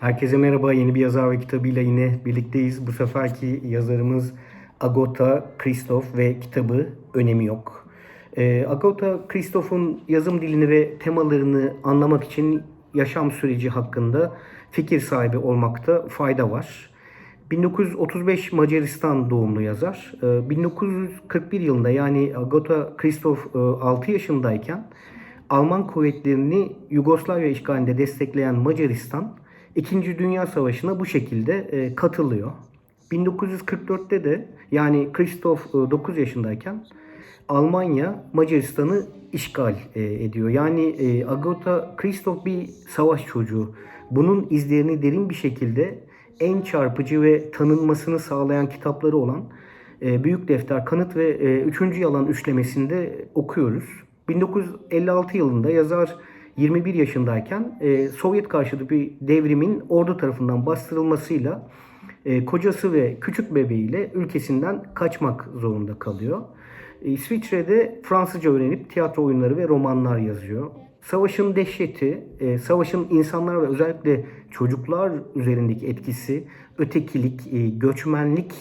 Herkese merhaba. Yeni bir yazar ve kitabıyla yine birlikteyiz. Bu seferki yazarımız Agota Christoph ve kitabı Önemi Yok. Ee, Agota Christoph'un yazım dilini ve temalarını anlamak için yaşam süreci hakkında fikir sahibi olmakta fayda var. 1935 Macaristan doğumlu yazar. Ee, 1941 yılında yani Agota Christoph e, 6 yaşındayken Alman kuvvetlerini Yugoslavya işgalinde destekleyen Macaristan, İkinci Dünya Savaşı'na bu şekilde e, katılıyor. 1944'te de yani Christoph e, 9 yaşındayken Almanya Macaristan'ı işgal e, ediyor. Yani e, Agota Christoph bir savaş çocuğu. Bunun izlerini derin bir şekilde en çarpıcı ve tanınmasını sağlayan kitapları olan e, Büyük Defter, Kanıt ve e, Üçüncü Yalan üçlemesinde okuyoruz. 1956 yılında yazar 21 yaşındayken e, Sovyet karşıtı bir devrimin ordu tarafından bastırılmasıyla e, kocası ve küçük bebeğiyle ülkesinden kaçmak zorunda kalıyor. E, İsviçre'de Fransızca öğrenip tiyatro oyunları ve romanlar yazıyor. Savaşın dehşeti, e, savaşın insanlar ve özellikle çocuklar üzerindeki etkisi, ötekilik, e, göçmenlik,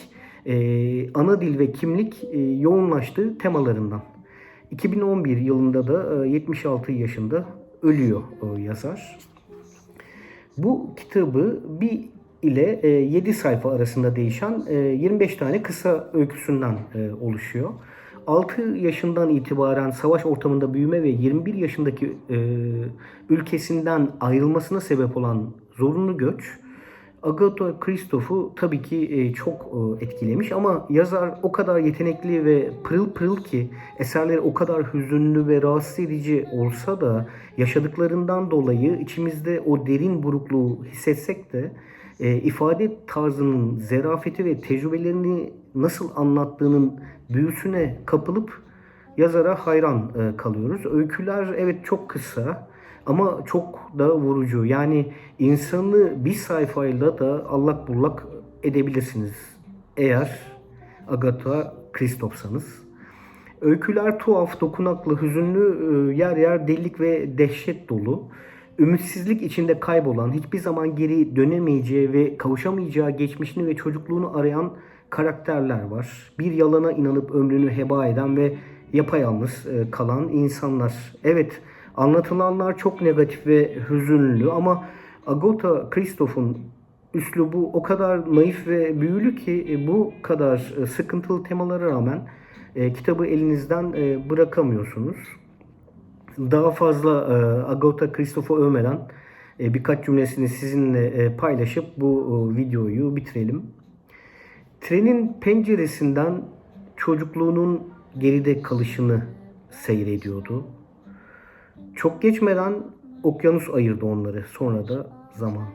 e, ana dil ve kimlik e, yoğunlaştığı temalarından. 2011 yılında da e, 76 yaşında ölüyor e, yazar. Bu kitabı bir ile e, 7 sayfa arasında değişen e, 25 tane kısa öyküsünden e, oluşuyor. 6 yaşından itibaren savaş ortamında büyüme ve 21 yaşındaki e, ülkesinden ayrılmasına sebep olan zorunlu göç Agatha Christoph'u tabii ki e, çok e, etkilemiş ama yazar o kadar yetenekli ve pırıl pırıl ki eserleri o kadar hüzünlü ve rahatsız edici olsa da yaşadıklarından dolayı içimizde o derin burukluğu hissetsek de e, ifade tarzının zerafeti ve tecrübelerini nasıl anlattığının büyüsüne kapılıp yazara hayran kalıyoruz. Öyküler evet çok kısa ama çok da vurucu. Yani insanı bir sayfayla da allak bullak edebilirsiniz. Eğer Agatha Christoph'sanız. Öyküler tuhaf, dokunaklı, hüzünlü, e, yer yer delilik ve dehşet dolu. Ümitsizlik içinde kaybolan, hiçbir zaman geri dönemeyeceği ve kavuşamayacağı geçmişini ve çocukluğunu arayan karakterler var. Bir yalana inanıp ömrünü heba eden ve yapayalnız e, kalan insanlar. Evet, anlatılanlar çok negatif ve hüzünlü ama Agota Christoph'un üslubu o kadar naif ve büyülü ki e, bu kadar e, sıkıntılı temalara rağmen e, kitabı elinizden bırakamıyorsunuz. Daha fazla Agota Christoph'u övmeden birkaç cümlesini sizinle paylaşıp bu videoyu bitirelim. Trenin penceresinden çocukluğunun geride kalışını seyrediyordu. Çok geçmeden okyanus ayırdı onları. Sonra da zaman.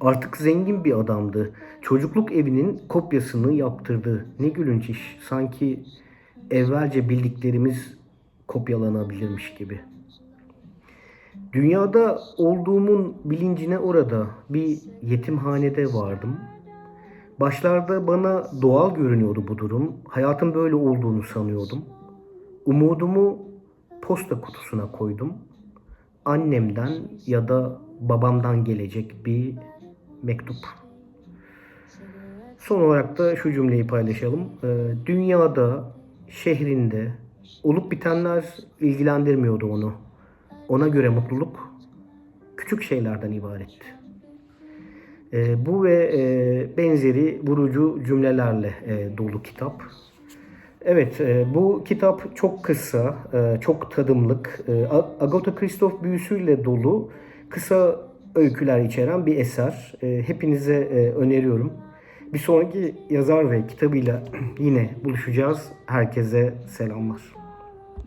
Artık zengin bir adamdı. Çocukluk evinin kopyasını yaptırdı. Ne gülünç iş. Sanki evvelce bildiklerimiz kopyalanabilirmiş gibi. Dünyada olduğumun bilincine orada bir yetimhanede vardım. Başlarda bana doğal görünüyordu bu durum. Hayatın böyle olduğunu sanıyordum. Umudumu posta kutusuna koydum. Annemden ya da babamdan gelecek bir mektup. Son olarak da şu cümleyi paylaşalım. Ee, Dünyada, şehrinde olup bitenler ilgilendirmiyordu onu. Ona göre mutluluk küçük şeylerden ibaretti. Ee, bu ve e, benzeri vurucu cümlelerle e, dolu kitap. Evet, e, bu kitap çok kısa, e, çok tadımlık. E, Agatha Christoph büyüsüyle dolu, kısa öyküler içeren bir eser. Hepinize öneriyorum. Bir sonraki yazar ve kitabıyla yine buluşacağız. Herkese selamlar.